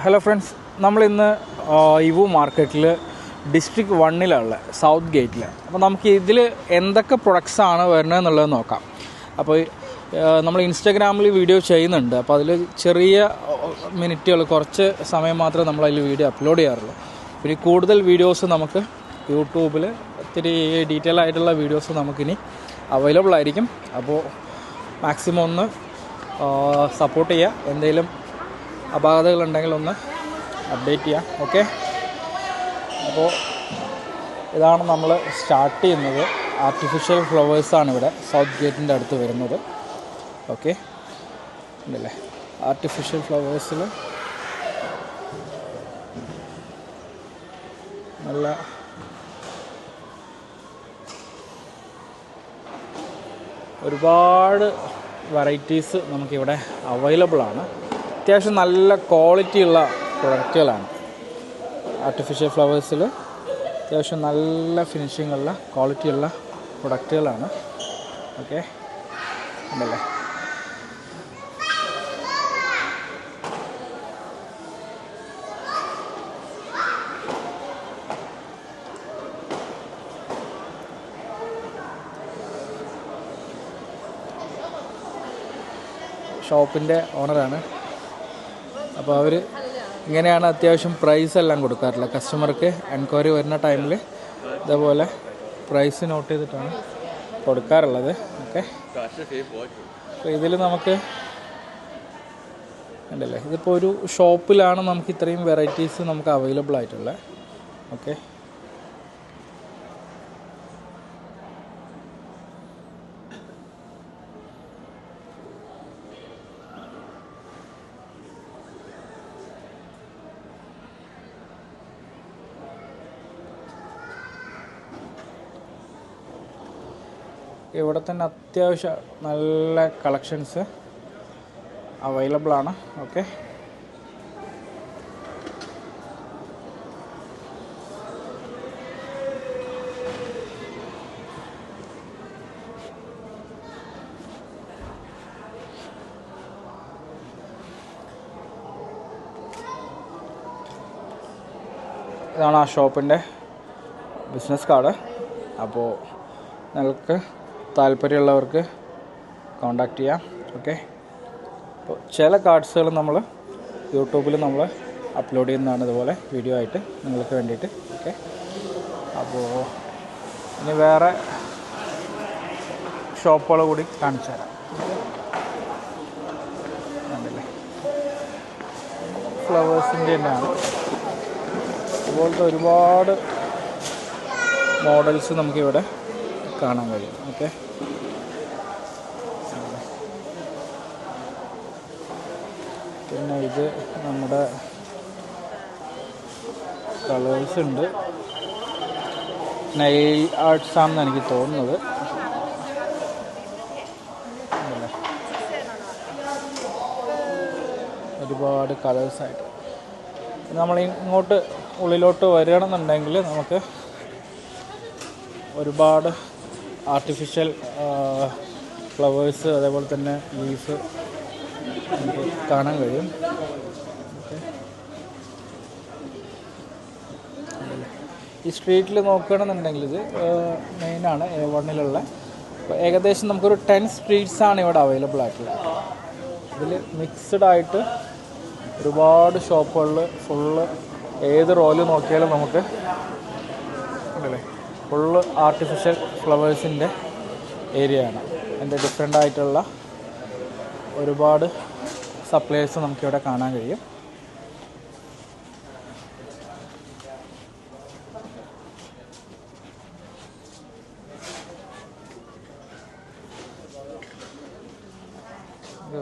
Hello friends നമ്മളിന്ന് ഇവു മാർക്കറ്റിൽ district വണ്ണിലുള്ള south ഗേറ്റിൽ അപ്പോൾ നമുക്ക് ഇതിൽ എന്തൊക്കെ പ്രൊഡക്ട്സ് ആണ് വരുന്നത് എന്നുള്ളത് നോക്കാം അപ്പോൾ നമ്മൾ ഇൻസ്റ്റാഗ്രാമിൽ വീഡിയോ ചെയ്യുന്നുണ്ട്. അപ്പോൾ അതിൽ ചെറിയ മിനിറ്റുകൾ കുറച്ച് സമയം മാത്രമേ നമ്മൾ അതിൽ വീഡിയോ അപ്ലോഡ് ചെയ്യാറുള്ളൂ. പിന്നെ കൂടുതൽ വീഡിയോസ് നമുക്ക് യൂട്യൂബിൽ ഒത്തിരി ഡീറ്റെയിൽ ആയിട്ടുള്ള വീഡിയോസ് നമുക്കിനി അവൈലബിൾ ആയിരിക്കും. അപ്പോൾ മാക്സിമം ഒന്ന് സപ്പോർട്ട് ചെയ്യുക എന്തെങ്കിലും അപാകതകളുണ്ടെങ്കിൽ ഒന്ന് അപ്ഡേറ്റ് ചെയ്യാം ഓക്കെ അപ്പോൾ ഇതാണ് നമ്മൾ സ്റ്റാർട്ട് ചെയ്യുന്നത്. ആർട്ടിഫിഷ്യൽ ഫ്ലവേഴ്സാണ് ഇവിടെ സൗത്ത് ഗേറ്റിന്റെ അടുത്ത് വരുന്നത് ഓക്കെ ഉണ്ടല്ലേ? ആർട്ടിഫിഷ്യൽ ഫ്ലവേഴ്സിൽ നല്ല ഒരുപാട് വെറൈറ്റീസ് നമുക്കിവിടെ അവൈലബിൾ ആണ്. അത്യാവശ്യം നല്ല ക്വാളിറ്റിയുള്ള പ്രൊഡക്റ്റുകളാണ്. ആർട്ടിഫിഷ്യൽ ഫ്ലവേഴ്സിൽ അത്യാവശ്യം നല്ല ഫിനിഷിങ്ങുള്ള ക്വാളിറ്റിയുള്ള പ്രൊഡക്റ്റുകളാണ്. ഓക്കെ ഉണ്ടല്ലേ? ഷോപ്പിന്റെ ഓണറാണ് അപ്പോൾ അവർ ഇങ്ങനെയാണ് അത്യാവശ്യം പ്രൈസ് എല്ലാം കൊടുക്കാറുള്ളത്. കസ്റ്റമർക്ക് എൻക്വയറി വരുന്ന ടൈമിൽ ഇതേപോലെ പ്രൈസ് നോട്ട് ചെയ്തിട്ടാണ് കൊടുക്കാറുള്ളത്. ഓക്കെ അപ്പോൾ ഇതിൽ നമുക്ക് ഉണ്ടല്ലേ ഇതിപ്പോൾ ഒരു ഷോപ്പിലാണ് നമുക്ക് ഇത്രയും വെറൈറ്റീസ് നമുക്ക് അവൈലബിൾ ആയിട്ടുള്ളത്. ഓക്കെ ഇവിടെ തന്നെ അത്യാവശ്യം നല്ല കളക്ഷൻസ് അവൈലബിൾ ആണ്. ഓക്കെ ഇതാണ് ആ ഷോപ്പിന്റെ ബിസിനസ് കാർഡ് അപ്പോൾ നിങ്ങൾക്ക് താല്പര്യമുള്ളവർക്ക് കോണ്ടാക്ട് ചെയ്യാം ഓക്കെ അപ്പോൾ ചില കാർഡ്സുകൾ നമ്മൾ യൂട്യൂബിൽ നമ്മൾ അപ്ലോഡ് ചെയ്യുന്നതാണ് ഇതുപോലെ വീഡിയോ ആയിട്ട് നിങ്ങൾക്ക് വേണ്ടിയിട്ട് ഓക്കെ അപ്പോൾ ഇനി വേറെ ഷോപ്പുകൾ കൂടി കാണിച്ചു തരാം കണ്ടില്ലേ? ഫ്ലവേഴ്സിന്റെ തന്നെയാണ്. അതുപോലത്തെ ഒരുപാട് മോഡൽസ് നമുക്കിവിടെ കാണാൻ കഴിയും. ഓക്കെ പിന്നെ ഇത് നമ്മുടെ കളേഴ്സ് ഉണ്ട്. നെയിൽ ആർട്സ് ആണെന്ന് എനിക്ക് തോന്നുന്നത്. ഒരുപാട് കളേഴ്സായിട്ട് നമ്മൾ ഇങ്ങോട്ട് ഉള്ളിലോട്ട് വരികയാണെന്നുണ്ടെങ്കിൽ നമുക്ക് ഒരുപാട് ആർട്ടിഫിഷ്യൽ ഫ്ലവേഴ്സ് അതേപോലെ തന്നെ ലീഫ് കാണാൻ കഴിയും. ഈ സ്ട്രീറ്റിൽ നോക്കുകയാണെന്നുണ്ടെങ്കിൽ ഇത് മെയിനാണ് എ വണ്ണിലുള്ള അപ്പോൾ ഏകദേശം നമുക്കൊരു ടെൻ സ്ട്രീറ്റ്സ് ആണ് ഇവിടെ അവൈലബിൾ ആയിട്ടുള്ളത്. ഇതിൽ മിക്സ്ഡ് ആയിട്ട് ഒരുപാട് ഷോപ്പുകളിൽ ഫുള്ള് ഏത് റോൽ നോക്കിയാലും നമുക്ക് ഉണ്ടല്ലേ? ഫുള്ള് ആർട്ടിഫിഷ്യൽ ഫ്ലവേഴ്സിന്റെ ഏരിയ ആണ് അതിന്റെ ഡിഫറെന്റ് ആയിട്ടുള്ള ഒരുപാട് സപ്ലൈസ് നമുക്കിവിടെ കാണാൻ കഴിയും.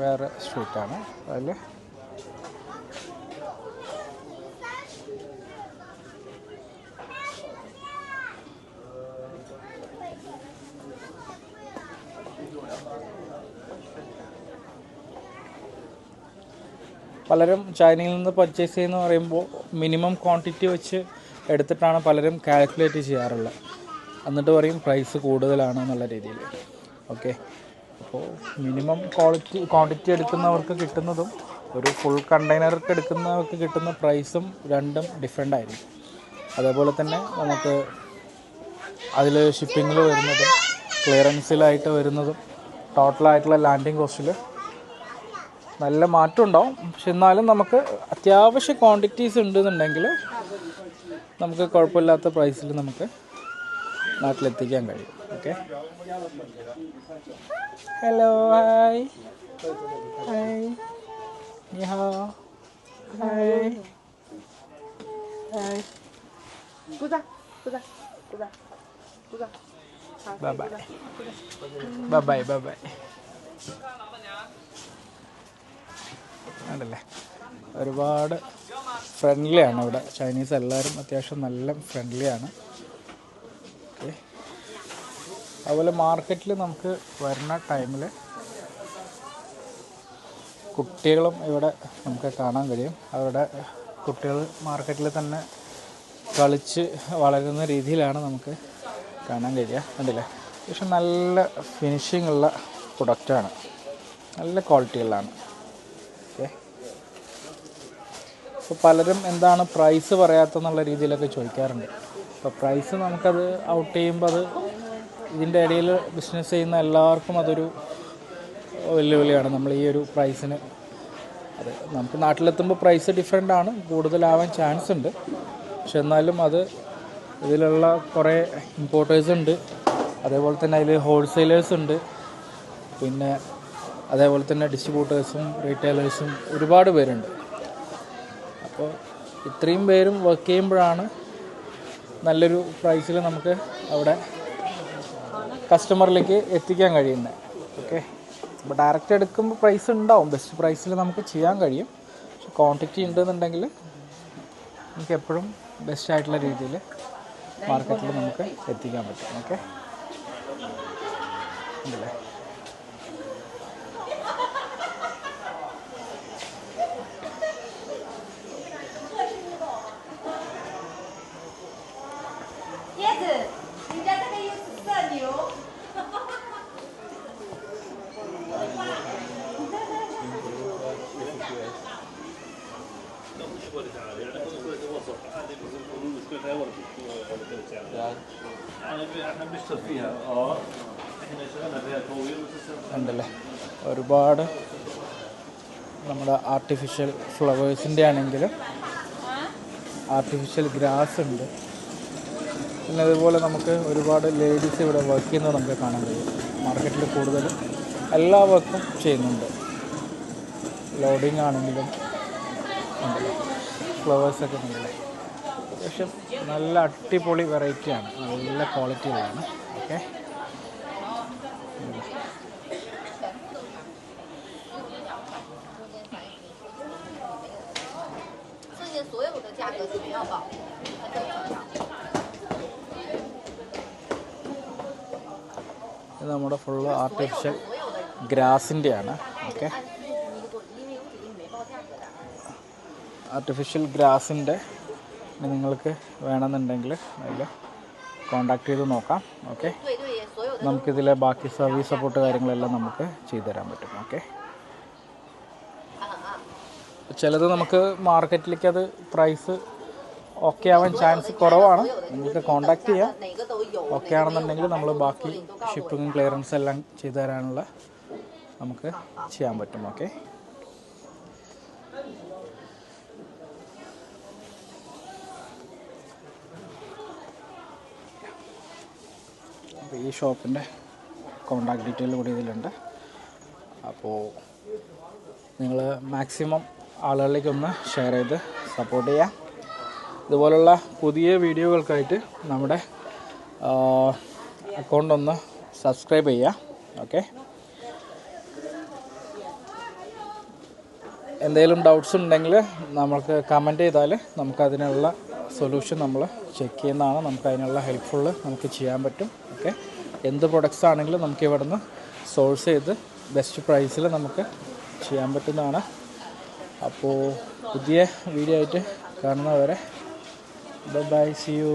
വേറെ സ്ട്രീറ്റാണ് അതിൽ പലരും ചൈനയിൽ നിന്ന് പർച്ചേസ് ചെയ്യുന്ന പറയുമ്പോൾ മിനിമം ക്വാണ്ടിറ്റി വെച്ച് എടുത്തിട്ടാണ് പലരും കാൽക്കുലേറ്റ് ചെയ്യാറുള്ളത്. എന്നിട്ട് പറയും പ്രൈസ് കൂടുതലാണ് എന്നുള്ള രീതിയിൽ. ഓക്കെ അപ്പോൾ മിനിമം ക്വാളിറ്റി ക്വാണ്ടിറ്റി എടുക്കുന്നവർക്ക് കിട്ടുന്നതും ഒരു ഫുൾ കണ്ടെയ്നർക്ക് എടുക്കുന്നവർക്ക് കിട്ടുന്ന പ്രൈസും രണ്ടും ഡിഫറെന്റ് ആയിരിക്കും. അതേപോലെ തന്നെ നമുക്ക് അതിൽ ഷിപ്പിങ്ങിൽ വരുന്നതും ക്ലിയറൻസിലായിട്ട് വരുന്നതും ടോട്ടലായിട്ടുള്ള ലാൻഡിങ് കോസ്റ്റിൽ നല്ല മാറ്റം ഉണ്ടാവും പക്ഷെ എന്നാലും നമുക്ക് അത്യാവശ്യ ക്വാണ്ടിറ്റീസ് ഉണ്ടെന്നുണ്ടെങ്കിൽ നമുക്ക് കുഴപ്പമില്ലാത്ത പ്രൈസിൽ നമുക്ക് നാട്ടിലെത്തിക്കാൻ കഴിയും. Okay hello hi hi Niha hi hi bye bye bye bye bye bye ആണല്ലേ? ഒരുപാട് ഫ്രണ്ട്ലി ആണ് ഇവിടെ. ചൈനീസ് എല്ലാവരും അത്യാവശ്യം നല്ല ഫ്രണ്ട്ലി ആണ്. ഓക്കെ അതുപോലെ മാർക്കറ്റിൽ നമുക്ക് വരുന്ന ടൈമിൽ കുട്ടികളും ഇവിടെ നമുക്ക് കാണാൻ കഴിയും. അവരുടെ കുട്ടികൾ മാർക്കറ്റിൽ തന്നെ കളിച്ച് വളരുന്ന രീതിയിലാണ് നമുക്ക് കാണാൻ കഴിയുക. കണ്ടില്ലേ? പക്ഷെ നല്ല ഫിനിഷിംഗ് ഉള്ള പ്രൊഡക്റ്റാണ് നല്ല ക്വാളിറ്റികളാണ് ഓക്കെ ഇപ്പോൾ പലരും എന്താണ് പ്രൈസ് പറയാത്തെന്നുള്ള രീതിയിലൊക്കെ ചോദിക്കാറുണ്ട്. അപ്പോൾ പ്രൈസ് നമുക്കത് ഔട്ട് ചെയ്യുമ്പോൾ അത് ഇതിന്റെ ഇടയിൽ ബിസിനസ് ചെയ്യുന്ന എല്ലാവർക്കും അതൊരു വെല്ലുവിളിയാണ്. നമ്മൾ ഈ ഒരു പ്രൈസിന് അത് നമുക്ക് നാട്ടിലെത്തുമ്പോൾ പ്രൈസ് ഡിഫറെന്റ് ആണ്. കൂടുതലാവാൻ ചാൻസ് ഉണ്ട്. പക്ഷെ എന്നാലും അത് ഇതിലുള്ള കുറേ ഇമ്പോർട്ടേഴ്സ് ഉണ്ട്. അതേപോലെ തന്നെ അതിൽ ഹോൾസെയിലേഴ്സ് ഉണ്ട്. പിന്നെ അതേപോലെ തന്നെ ഡിസ്ട്രിബ്യൂട്ടേഴ്സും റീറ്റെയിലേഴ്സും ഒരുപാട് പേരുണ്ട്. അപ്പോൾ ഇത്രയും പേരും വർക്ക് ചെയ്യുമ്പോഴാണ് നല്ലൊരു പ്രൈസിൽ നമുക്ക് അവിടെ കസ്റ്റമറിലേക്ക് എത്തിക്കാൻ കഴിയുന്നത് ഓക്കെ അപ്പോൾ ഡയറക്റ്റ് എടുക്കുമ്പോൾ പ്രൈസ് ഉണ്ടാവും. ബെസ്റ്റ് പ്രൈസിൽ നമുക്ക് ചെയ്യാൻ കഴിയും. പക്ഷെ ക്വാണ്ടിറ്റി ഉണ്ടെന്നുണ്ടെങ്കിൽ നമുക്ക് എപ്പോഴും ബെസ്റ്റ് ആയിട്ടുള്ള രീതിയിൽ മാർക്കറ്റിൽ നമുക്ക് എത്തിക്കാൻ പറ്റും. ഓക്കെ ഉണ്ടല്ലേ? ഉണ്ടല്ലേ? ഒരുപാട് നമ്മുടെ ആർട്ടിഫിഷ്യൽ ഫ്ലവേഴ്സിന്റെ ആണെങ്കിലും ആർട്ടിഫിഷ്യൽ ഗ്രാസ് ഉണ്ട്. പിന്നെ അതുപോലെ നമുക്ക് ഒരുപാട് ലേഡീസ് ഇവിടെ വർക്ക് ചെയ്യുന്നത് നമുക്ക് കാണാൻ കഴിയും. മാർക്കറ്റിൽ കൂടുതലും എല്ലാ വർക്കും ചെയ്യുന്നുണ്ട്. ലോഡിങ് ആണെങ്കിലും ഉണ്ടല്ലോ? ഫ്ലവേഴ്സൊക്കെ ഉണ്ട്. പക്ഷെ നല്ല അടിപൊളി വെറൈറ്റിയാണ് നല്ല ക്വാളിറ്റിയിലാണ് ഓക്കെ. നമ്മുടെ ഫുള്ള് ആർട്ടിഫിഷ്യൽ ഗ്രാസിന്റെയാണ് ഓക്കെ. ആർട്ടിഫിഷ്യൽ ഗ്രാസിന്റെ നിങ്ങൾക്ക് വേണമെന്നുണ്ടെങ്കിൽ അതിൽ കോണ്ടാക്ട് ചെയ്ത് നോക്കാം ഓക്കെ നമുക്കിതിലെ ബാക്കി സർവീസ് സപ്പോർട്ട് കാര്യങ്ങളെല്ലാം നമുക്ക് ചെയ്തുതരാൻ പറ്റും ഓക്കെ ചിലത് നമുക്ക് മാർക്കറ്റിലേക്ക് അത് പ്രൈസ് ഓക്കെ ആവാൻ ചാൻസ് കുറവാണ്. നിങ്ങൾക്ക് കോണ്ടാക്ട് ചെയ്യാം. ഓക്കെ ആണെന്നുണ്ടെങ്കിൽ നമ്മൾ ബാക്കി ഷിപ്പിങ്ങും ക്ലിയറൻസ് എല്ലാം ചെയ്തു തരാനുള്ള നമുക്ക് ചെയ്യാൻ പറ്റും ഓക്കെ അപ്പോൾ ഈ ഷോപ്പിന്റെ കോണ്ടാക്ട് ഡീറ്റെയിൽ കൂടി ഇതിലുണ്ട്. അപ്പോൾ നിങ്ങൾ മാക്സിമം ആളുകളിലേക്കൊന്ന് ഷെയർ ചെയ്ത് സപ്പോർട്ട് ചെയ്യാം ഇതുപോലുള്ള പുതിയ വീഡിയോകൾക്കായിട്ട് നമ്മുടെ അക്കൗണ്ട് ഒന്ന് സബ്സ്ക്രൈബ് ചെയ്യുക. ഓക്കെ എന്തെങ്കിലും ഡൗട്ട്സ് ഉണ്ടെങ്കിൽ നമുക്ക് കമന്റ് ചെയ്താൽ നമുക്കതിനുള്ള സൊല്യൂഷൻ നമ്മൾ ചെക്ക് ചെയ്യുന്നതാണ്. നമുക്ക് അതിനുള്ള ഹെൽപ്ഫുള്ള് നമുക്ക് ചെയ്യാൻ പറ്റും. ഓക്കെ എന്ത് പ്രൊഡക്ട്സ് ആണെങ്കിലും നമുക്ക് ഇവിടെ നിന്ന് സോഴ്സ് ചെയ്ത് ബെസ്റ്റ് പ്രൈസിൽ നമുക്ക് ചെയ്യാൻ പറ്റുന്നതാണ്. അപ്പോൾ പുതിയ വീഡിയോ ആയിട്ട് കാണുന്നവരെ ബൈ സി യു